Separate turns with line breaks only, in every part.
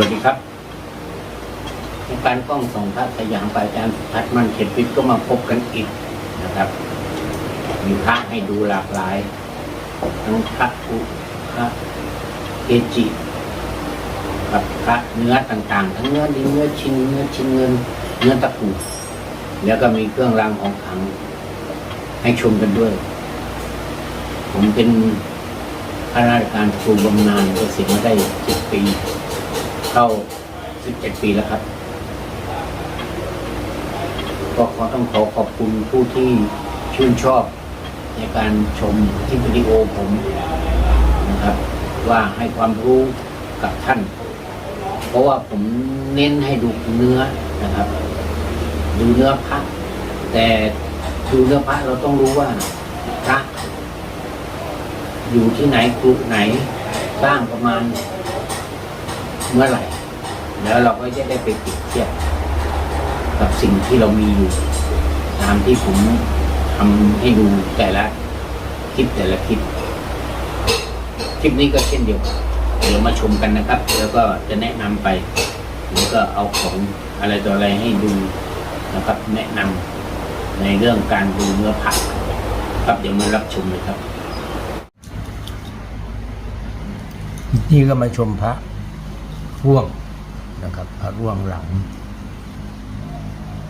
วัสดีครับในการกล้องส่องพระสยามปอาจารย์พัดมันเขียนพิษก็มาพบกันอีกนะครับ มีพระให้ดูหลากหลาย ทั้งพระอุพระเกจิกับพระเนื้อต่างๆ ทั้งเนื้อดินเนื้อชิ้นเนื้อชิ้นเงินเนื้อตะปูแล้วก็มีเครื่องรางของขลังให้ชมกันด้วย ผมเป็นข้าราชการครูบำนาญเกษียณมาได้เจ็ดปี เข้าสิบเจ็ดปีแล้วครับก็ขอต้องขอขอบคุณผู้ที่ชื่นชอบในการชมคลิปวิดีโอผมนะครับ ว่าให้ความรู้กับท่าน เพราะว่าผมเน้นให้ดูเนื้อนะครับ ดูเนื้อพระแต่ดูเนื้อพระเราต้องรู้ว่าพระอยู่ที่ไหนกรุไหนสร้างประมาณ เมื่อไหร่ แล้วเราก็จะได้ไปเปรียบเทียบกับสิ่งที่เรามีอยู่ตามที่ผมทำให้ดูแต่ละคลิปแต่ละคลิปคลิปนี้ก็เช่นเดียวกันเดี๋ยวมาชมกันนะครับ แล้วก็จะแนะนำไปแล้วก็เอาของอะไรต่ออะไรให้ดูนะครับ แนะนำในเรื่องการดูเนื้อผักครับเดี๋ยวมารับชมเลยครับ นี่ก็มาชมพระ ร่วงนะครับพระร่วงหลัง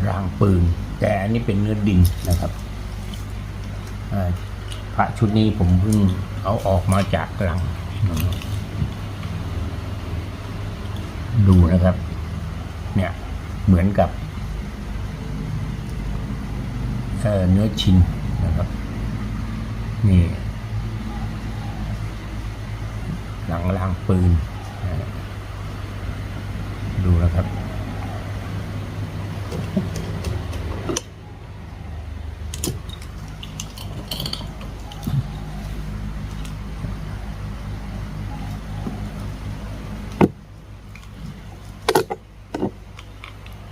รางปืน แต่อันนี้เป็นเนื้อดินนะครับพระชุดนี้ผมเพิ่งเอาออกมาจากกลัง ดูนะครับ เนี่ยเหมือนกับเเนื้อชิ้นนะครับนี่หลังรางปืนนะดูนะครับ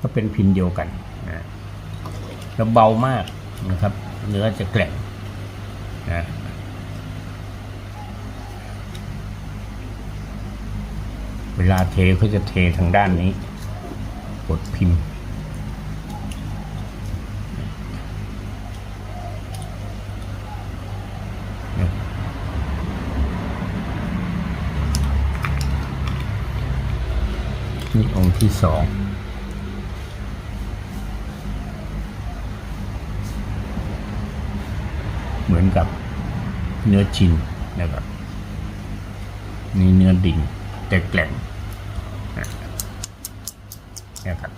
ก็ เป็นพิมพ์เดียวกันนะแล้วเบามากนะครับ เนื้อจะแกร่งนะเวลาเทเขาจะเททางด้านนี้ กดพิมพ์ นี่องค์ที่สอง เห มือนกับเนื้อชินนะครับนี่เนื้อดินแต่แกล่งนี่ครับ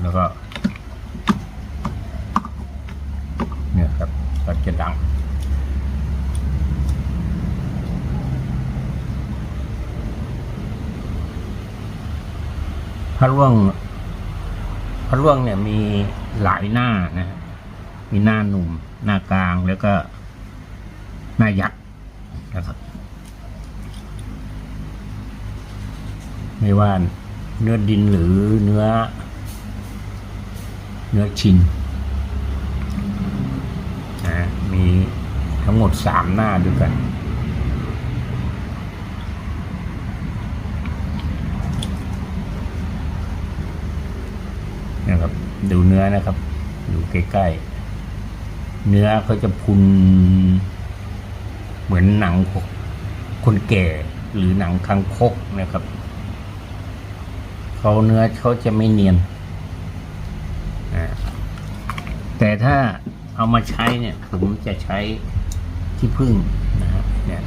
แล้วก็เนี่ยครับก็จะดังพระร่วงพระร่วงเนี่ยมี หลายหน้านะฮะมีหน้าหนุ่ม หน้ากลางแล้วก็หน้ายักษ์นะครับไม่ว่าเนื้อดินหรือเนื้อ เนื้อชินนะมีทั้งหมดสามหน้าด้วยกัน นะครับ ดูเนื้อนะครับ ดูใกล้ๆ เนื้อเขาจะพุน เหมือนหนังคนแก่หรือหนังคังคกนะครับ เขาเนื้อเขาจะไม่เนียน แต่ถ้าเอามาใช้เนี่ย ผมจะใช้ที่พึ่งนะครับเนี่ย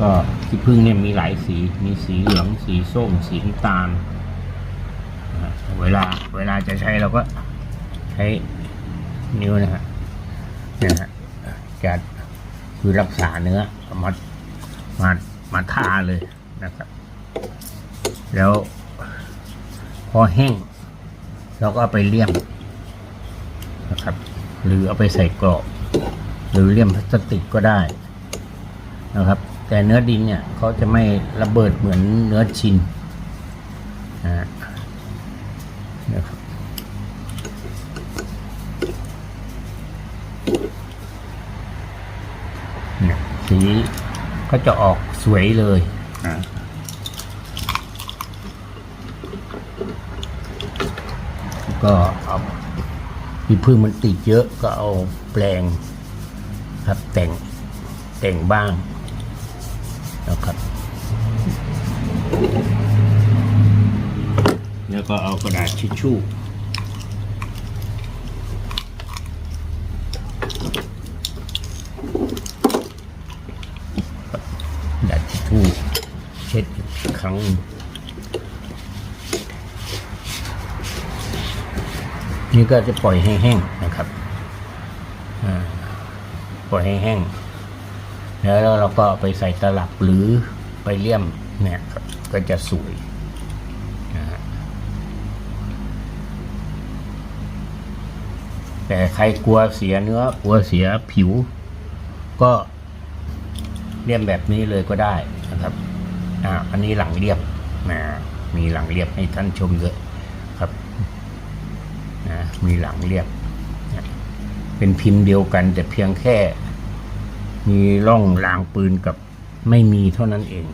ก็ที่พึ่งเนี่ยมีหลายสี มีสีเหลือง สีส้ม สีน้ำตาล เวลาเวลาจะใช้เราก็ใช้นิ้วนะฮะเนี่ยฮะจะคือรักษาเนื้อมามามาทาเลยนะครับ แล้วพอแห้งเราก็เอาไปเลี่ยมนะครับ หรือเอาไปใส่กรอบหรือเลี่ยมพลาสติกก็ได้นะครับ แต่เนื้อดินเนี่ยเขาจะไม่ระเบิดเหมือนเนื้อชินนะฮะ นะครับเนี่ยสี ก็จะออกสวยเลยอ่าก็เอามีพึ่งมันติดเยอะก็เอาแปลงครับแต่งแต่งบ้างนะครับ แล้วก็เอากระดาษทิชชู่ กระดาษทิชชู่ เช็ดครั้งนี่ก็จะปล่อยให้แห้งนะครับปล่อยให้แห้ง แล้วเราก็ไปใส่ตลับหรือไปเลี่ยมเนี่ยก็จะสวยนะฮะแต่ใครกลัวเสียเนื้อกลัวเสียผิว ก็เลี่ยมแบบนี้เลยก็ได้นะครับ อ่าอันนี้หลังเรียบนะมีหลังเรียบให้ท่านชมด้วยครับนะมีหลังเรียบนะเป็นพิมพ์เดียวกัน แต่เพียงแค่ มีร่องรางปืนกับไม่มีเท่านั้นเอง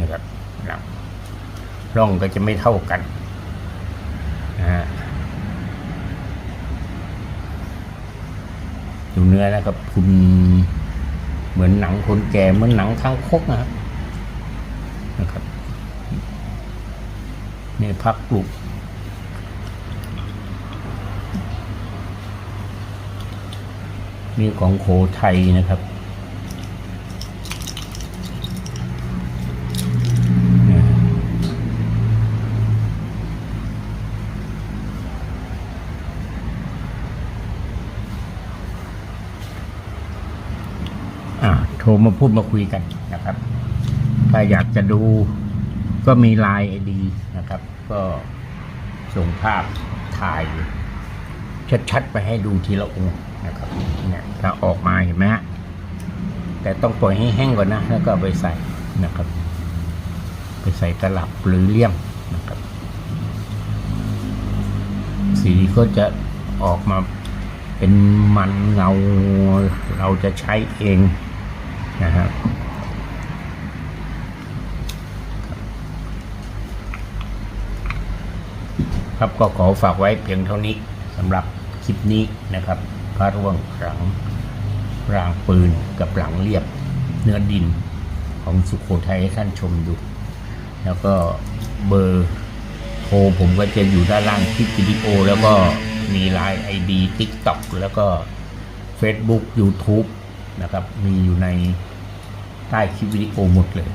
นะครับหลังร่องก็จะไม่เท่ากันนะฮะดูเนื้อนะครับคุณเหมือนหนังคนแก่เหมือนหนังข้างคกนะครับนะครับ นี่พักกลุกนี่ของโขทัยนะครับโทรมาพูดมาคุยกันนะครับ ถ้าอยากจะดูก็มีไลน์ไอดีนะครับ ก็ส่งภาพถ่าย ชัดๆไปให้ดูทีละองค์นะครับเนี่ยถ้าออกมาเห็นไหมฮะแต่ต้องปล่อยให้แห้งก่อนนะ แล้วก็ไปใส่นะครับ ไปใส่ตลับหรือเลี่ยมนะครับ สีก็จะออกมาเป็นมันเงาเราจะใช้เองนะครับ ครับก็ขอฝากไว้เพียงเท่านี้สำหรับคลิปนี้นะครับพระร่วงหลังรางปืนกับหลังเรียบเนื้อดินของสุขโขทัยให้ท่านชมดู แล้วก็เบอร์โทรผมก็จะอยู่ด้านล่างคลิปวิดีโอ แล้วก็มีไลน์ไอดี TikTok แล้วก็ Facebook YouTube นะครับ มีอยู่ในใต้คลิปวิดีโอหมดเลย